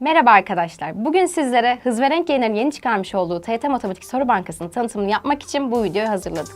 Merhaba arkadaşlar. Bugün sizlere Hız ve Renk yayınlarının yeni çıkarmış olduğu TYT Matematik Soru Bankası'nın tanıtımını yapmak için bu videoyu hazırladık.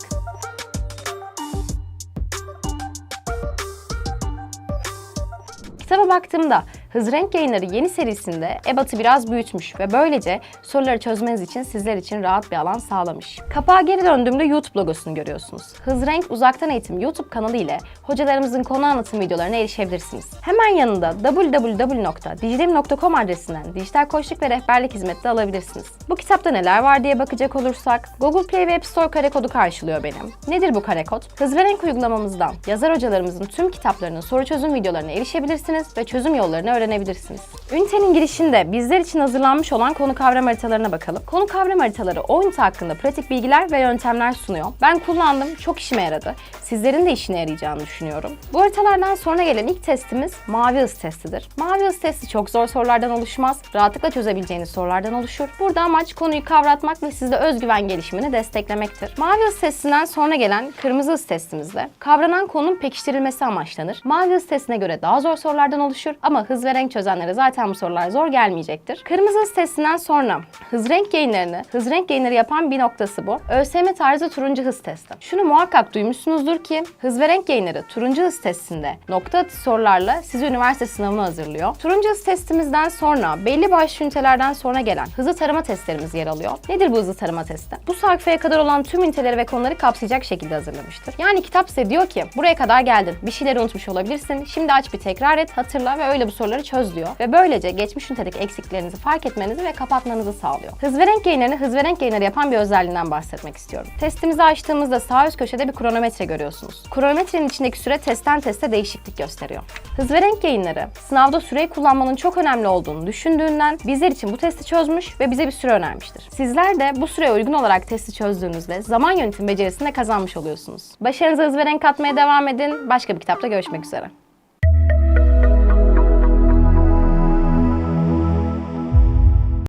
Kitaba baktığımda Hız Renk Yayınları yeni serisinde ebatı biraz büyütmüş ve böylece soruları çözmeniz için sizler için rahat bir alan sağlamış. Kapağa geri döndüğümde YouTube logosunu görüyorsunuz. Hız Renk Uzaktan Eğitim YouTube kanalı ile hocalarımızın konu anlatım videolarına erişebilirsiniz. Hemen yanında www.dijilim.com adresinden dijital koçluk ve rehberlik hizmeti alabilirsiniz. Bu kitapta neler var diye bakacak olursak Google Play ve App Store kare kodu karşılıyor benim. Nedir bu kare kod? Hız Renk uygulamamızdan yazar hocalarımızın tüm kitaplarının soru çözüm videolarına erişebilirsiniz ve çözüm yollarını öğrenebilirsiniz öğrenebilirsiniz. Ünitenin girişinde bizler için hazırlanmış olan konu kavram haritalarına bakalım. Konu kavram haritaları o ünite hakkında pratik bilgiler ve yöntemler sunuyor. Ben kullandım, çok işime yaradı. Sizlerin de işine yarayacağını düşünüyorum. Bu haritalardan sonra gelen ilk testimiz mavi hız testidir. Mavi hız testi çok zor sorulardan oluşmaz. Rahatlıkla çözebileceğiniz sorulardan oluşur. Burada amaç konuyu kavratmak ve sizde özgüven gelişimini desteklemektir. Mavi hız testinden sonra gelen kırmızı hız testimizde kavranan konunun pekiştirilmesi amaçlanır. Mavi hız testine göre daha zor sorulardan oluşur ama hız ve renk çözenlere zaten bu sorular zor gelmeyecektir. Kırmızı testinden sonra hız renk yayınlarını, hız renk yayınları yapan bir noktası bu. ÖSYM tarzı turuncu hız testi. Şunu muhakkak duymuşsunuzdur ki hız ve renk yayınları turuncu hız testinde nokta atışı sorularla sizi üniversite sınavına hazırlıyor. Turuncu hız testimizden sonra belli başlı ünitelerden sonra gelen hızlı tarama testlerimiz yer alıyor. Nedir bu hızlı tarama testi? Bu sayfaya kadar olan tüm üniteleri ve konuları kapsayacak şekilde hazırlamıştır. Yani kitap size diyor ki buraya kadar geldin, bir şeyleri unutmuş olabilirsin, şimdi aç bir tekrar et, hatırla ve öyle bu soruları çöz diyor. Ve böylece geçmiş ünitedeki eksiklerinizi fark etmenizi ve kapatmanızı sağlıyor. Hız ve renk yayınlarını hız ve renk yayınları yapan bir özelliğinden bahsetmek istiyorum. Testimizi açtığımızda sağ üst köşede bir kronometre görüyorsunuz. Kronometrenin içindeki süre testten teste değişiklik gösteriyor. Hız ve renk yayınları sınavda süreyi kullanmanın çok önemli olduğunu düşündüğünden bizler için bu testi çözmüş ve bize bir süre önermiştir. Sizler de bu süreye uygun olarak testi çözdüğünüzde zaman yönetim becerisini de kazanmış oluyorsunuz. Başarınıza hız ve renk katmaya devam edin. Başka bir kitapta görüşmek üzere.